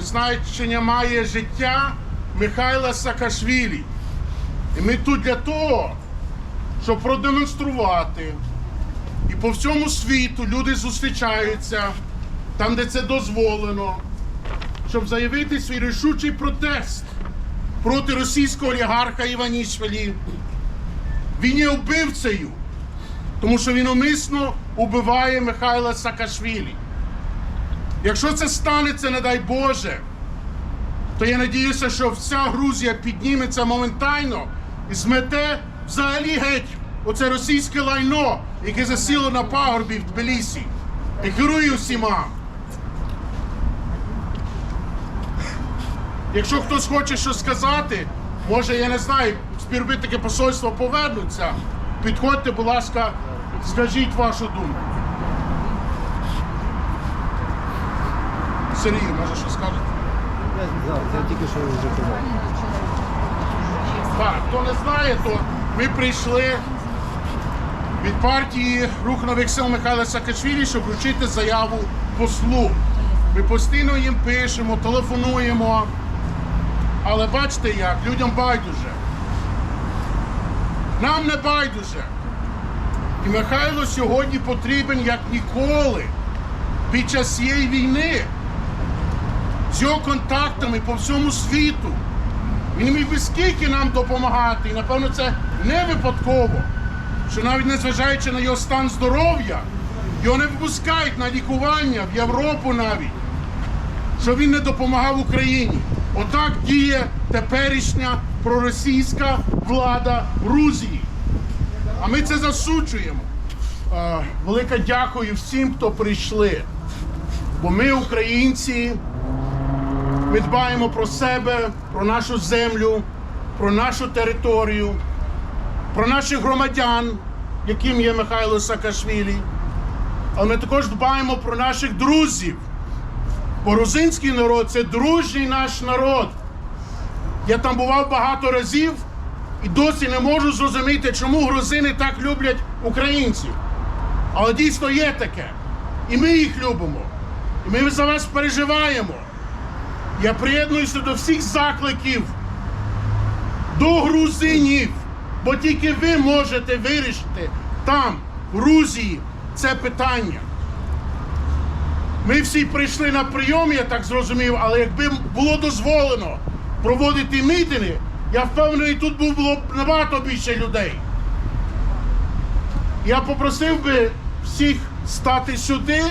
значення має життя Михайла Саакашвілі. І ми тут для того, щоб продемонструвати. І по всьому світу люди зустрічаються там, де це дозволено, щоб заявити свій рішучий протест проти російського олігарха Іванішвілі. Він є вбивцею, тому що він умисно убиває Михайла Саакашвілі. Якщо це станеться, не дай Боже, то я надіюся, що вся Грузія підніметься моментально і змете взагалі геть оце російське лайно, яке засіло на пагорбі в Тбілісі і керує усіма. Якщо хтось хоче щось сказати, може, я не знаю, співробітники посольства повернуться. Підходьте, будь ласка, скажіть вашу думку. Сергій, може щось скажете? Я, я тільки що вже казав. Так, хто не знає, то ми прийшли від партії Рух нових сил Михайла Саакашвілі, щоб вручити заяву послу. Ми постійно їм пишемо, телефонуємо. Але бачите як, людям байдуже. Нам не байдуже. І Михайло сьогодні потрібен як ніколи під час цієї війни з його контактами по всьому світу. Він міг би скільки нам допомагати, і напевно це не випадково, що навіть незважаючи на його стан здоров'я, його не випускають на лікування в Європу навіть, що він не допомагав Україні. Отак діє теперішня проросійська влада Грузії. А ми це засуджуємо. Велике дякую всім, хто прийшли. Бо ми, українці, ми дбаємо про себе, про нашу землю, про нашу територію, про наших громадян, яким є Михайло Саакашвілі. Але ми також дбаємо про наших друзів. Бо грузинський народ це дружній наш народ. Я там бував багато разів і досі не можу зрозуміти, чому грузини так люблять українців. Але дійсно є таке. І ми їх любимо. І ми за вас переживаємо. Я приєднуюся до всіх закликів до грузинів, бо тільки ви можете вирішити там, в Грузії, це питання. Ми всі прийшли на прийом, я так зрозумів, але якби було дозволено проводити мітинги, я впевнений, тут було б набагато більше людей. Я попросив би всіх стати сюди,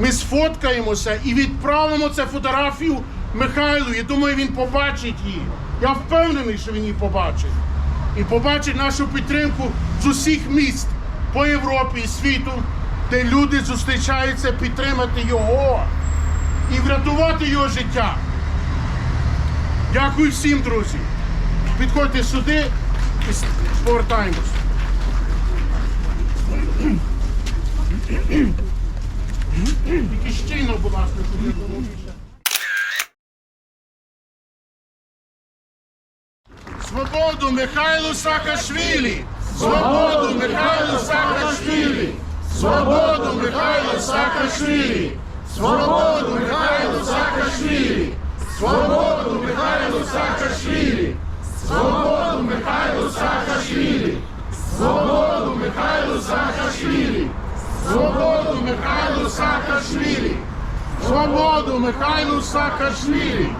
ми сфоткаємося і відправимо цю фотографію Михайлу. Я думаю, він побачить її. Я впевнений, що він її побачить. І побачить нашу підтримку з усіх міст по Європі і світу, де люди зустрічаються підтримати його і врятувати його життя. Дякую всім, друзі. Підходьте сюди і повертаємось. Тільки щільно, будь ласка, щоб Свободу Михайлу Саакашвілі! Свободу Михайлу Саакашвілі! Свободу Михайлу Саакашвілі! Свободу Михайлу Саакашвілі! Свободу Михайлу Саакашвілі! Свободу Михайлу Саакашвілі! Свободу Михайлу Саакашвілі! Свободу Михайлу Саакашвілі! Свободу Михайлу Саакашвілі!